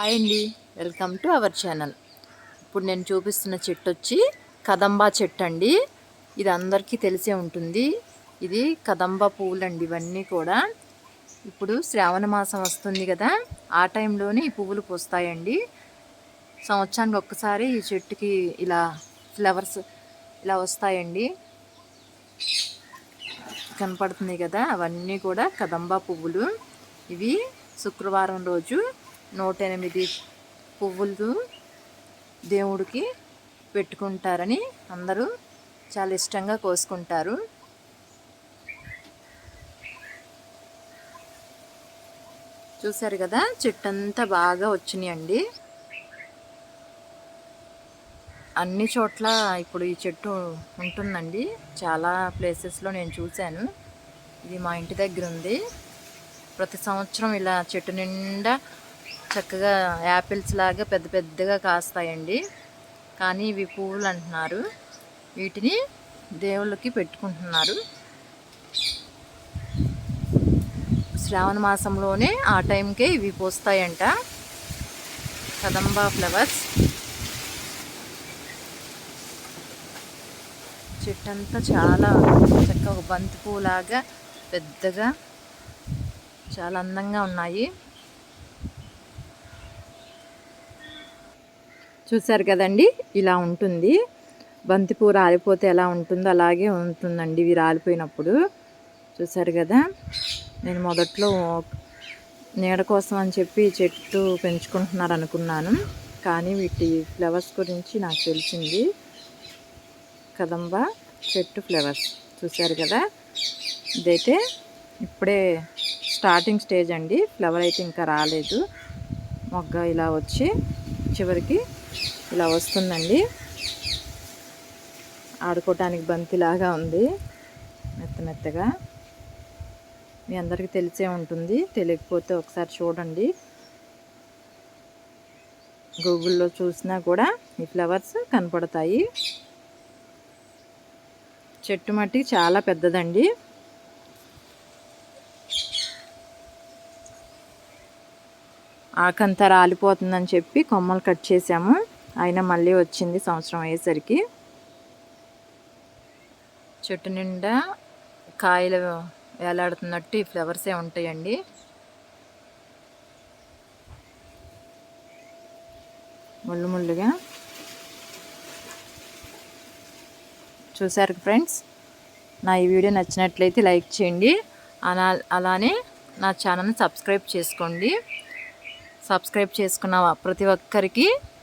Hi అండి. Welcome to our channel. ఇప్పుడు నేను చూపిస్తున్న చెట్టు వచ్చి కదంబా చెట్టు అండి ఇది అందరికీ తెలిసే ఉంటుంది. ఇది కదంబా పువ్వులు అండి ఇవన్నీ కూడా. ఇప్పుడు శ్రావణ మాసం వస్తుంది కదా. ఆ టైంలోనే ఈ పువ్వులు పూస్తాయండి. సంవత్సరానికి ఒక్కసారి ఈ చెట్టుకి ఇలా ఫ్లవర్స్ ఇలా వస్తాయండి. కనపడుతుంది కదా అవన్నీ కూడా కదంబా పువ్వులు. ఇవి శుక్రవారం రోజు నూట ఎనిమిది పువ్వులు దేవుడికి పెట్టుకుంటారని అందరూ చాలా ఇష్టంగా కోసుకుంటారు. చూసారు కదా చెట్టు అంతా బాగా వచ్చినాయండి. అన్ని చోట్ల ఇప్పుడు ఈ చెట్టు ఉంటుందండి. చాలా ప్లేసెస్లో నేను చూశాను. ఇది మా ఇంటి దగ్గర ఉంది. ప్రతి సంవత్సరం ఇలా చెట్టు నిండా చక్కగా యాపిల్స్ లాగా పెద్ద పెద్దగా కాస్తాయండి. కానీ ఇవి పువ్వులు అంటున్నారు. వీటిని దేవుళ్ళకి పెట్టుకుంటున్నారు. శ్రావణ మాసంలోనే ఆ టైంకే ఇవి పోస్తాయంట. కదంబా ఫ్లవర్స్. చెట్టంతా చాలా చక్కగా బంతి పువ్వులాగా పెద్దగా చాలా అందంగా ఉన్నాయి. చూసారు కదండి ఇలా ఉంటుంది. బంతిపూ రాలిపోతే ఎలా ఉంటుందో అలాగే ఉంటుందండి ఇవి రాలిపోయినప్పుడు చూసారు కదా నేను మొదట్లో నీడ కోసం అని చెప్పి చెట్టు పెంచుకుంటున్నారు అనుకున్నాను. కానీ వీటి ఫ్లవర్స్ గురించి నాకు తెలిసింది. కదంబ చెట్టు ఫ్లవర్స్. చూసారు కదా ఇదైతే ఇప్పుడే స్టార్టింగ్ స్టేజ్ అండి. ఫ్లవర్ అయితే ఇంకా రాలేదు. మొగ్గ ఇలా వచ్చి చివరికి ఇలా వస్తుందండి. ఆడుకోవటానికి బంతిలాగా ఉంది. మెత్త మెత్తగా. మీ అందరికీ తెలిసే ఉంటుంది. తెలియకపోతే ఒకసారి చూడండి. గూగుల్లో చూసినా కూడా ఈ ఫ్లవర్స్ కనపడతాయి. చెట్టు మట్టి చాలా పెద్దదండి. ఆకంతా రాలిపోతుందని చెప్పి కొమ్మలు కట్ చేసాము. అయినా మళ్ళీ వచ్చింది సంవత్సరం అయ్యేసరికి. చెట్టు నిండా కాయలు వేలాడుతున్నట్టు ఈ ఫ్లవర్సే ఉంటాయండి. ముళ్ళు ముళ్ళుగా. చూసారు ఫ్రెండ్స్? నా ఈ వీడియో నచ్చినట్లయితే లైక్ చేయండి. అలా అలానే నా ఛానల్ని సబ్స్క్రైబ్ చేసుకోండి. సబ్స్క్రైబ్ చేసుకున్న ప్రతి ఒక్కరికి